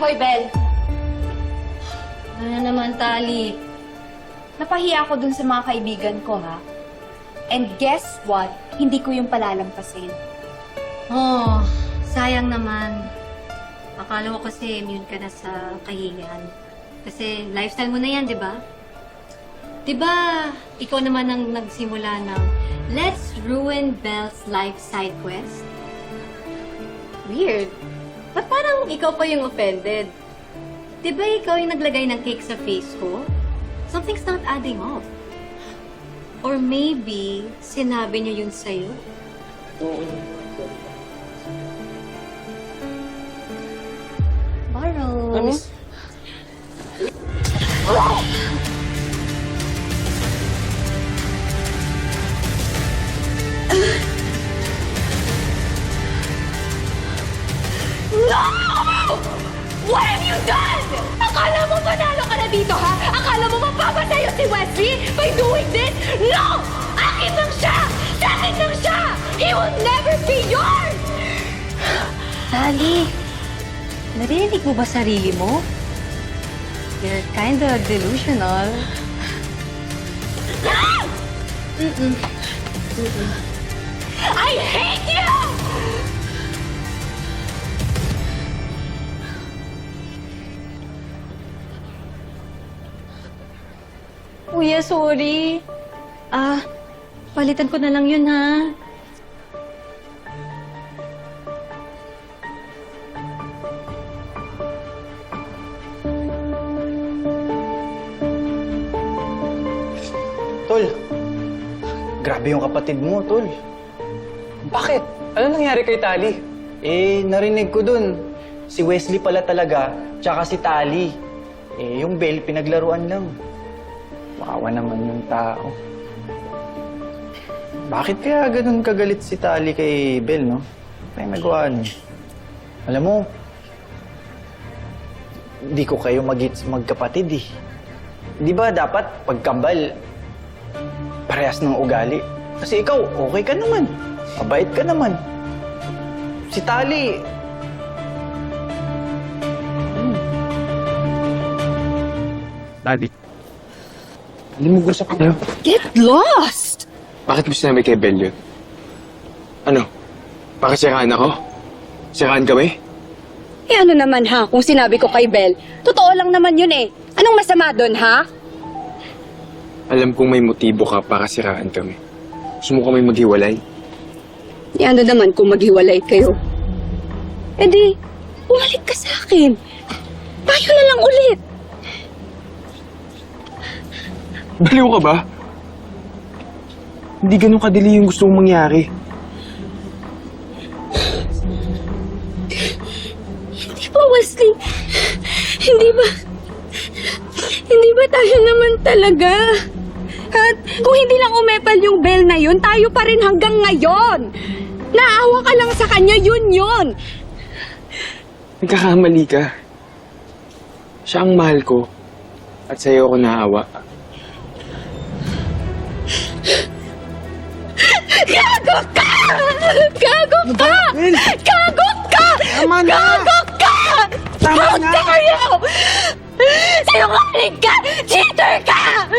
Hoy, Bel. Ano na naman, Tali? Napahiya ako dun sa mga kaibigan ko, ha? And guess what? Hindi ko yung palalampasin. Oh, sayang naman. Akala ko kasi immune ka na sa kahihiyan. Kasi lifestyle mo na yan, di ba? Di ba, ikaw naman ang nagsimula ng Let's Ruin Belle's Life Side Quest? Weird. Ba't parang ikaw pa yung offended? Di ba ikaw yung naglagay ng cake sa face ko? Something's not adding up. Or maybe, sinabi niya yun sa'yo? Borrow. You done? Akala mo panalo ka na dito, ha? Akala mo mapapasayo si Wesley by doing this? No! Akin lang siya! Sa akin lang siya! He will never be yours! Tali, narinig mo ba sarili mo? You're kinda delusional. I hate you! Kuya, sorry. Ah, palitan ko na lang yun, ha? Tol, grabe yung kapatid mo, Tol. Bakit? Ano nangyari kay Tali? Eh, narinig ko dun, si Wesley pala talaga, tsaka si Tali. Eh, yung Bell, pinaglaruan lang. Wawa naman yung tao. Bakit kaya ganun kagalit si Tali kay Bell, no? Kaya nagawa. Alam mo, hindi ko kayo magits magkapatid eh. Di ba dapat pagkambal, parehas ng ugali? Kasi ikaw, okay ka naman. Mabait ka naman. Si Tali, Tali. Hindi mo gusto ko tayo. Get lost! Bakit mo sinabi kay Bel yun? Ano? Baka siraan ako? Siraan kami? Eh ano naman ha, kung sinabi ko kay Bel, totoo lang naman yun eh. Anong masama doon ha? Alam kong may motibo ka para siraan kami. Gusto mo kami maghiwalay? Eh ano naman kung maghiwalay kayo? Eh di, bumalik ka sa akin. Tayo na lang ulit. Baliw ka ba? Hindi ganun kadali yung gusto mong mangyari. Hindi ba Wesley? Hindi ba? Hindi ba tayo naman talaga? At kung hindi lang umepal yung Bel na yun, tayo pa rin hanggang ngayon. Naawa ka lang sa kanya, yun yun. Nagkakamali ka. Siya ang mahal ko. At sa'yo ako naawa. Gago ka! Gago ka! Gago ka! Tama na! Gago ka! Tama How na! dare you! Sinungaling ka! Cheater ka!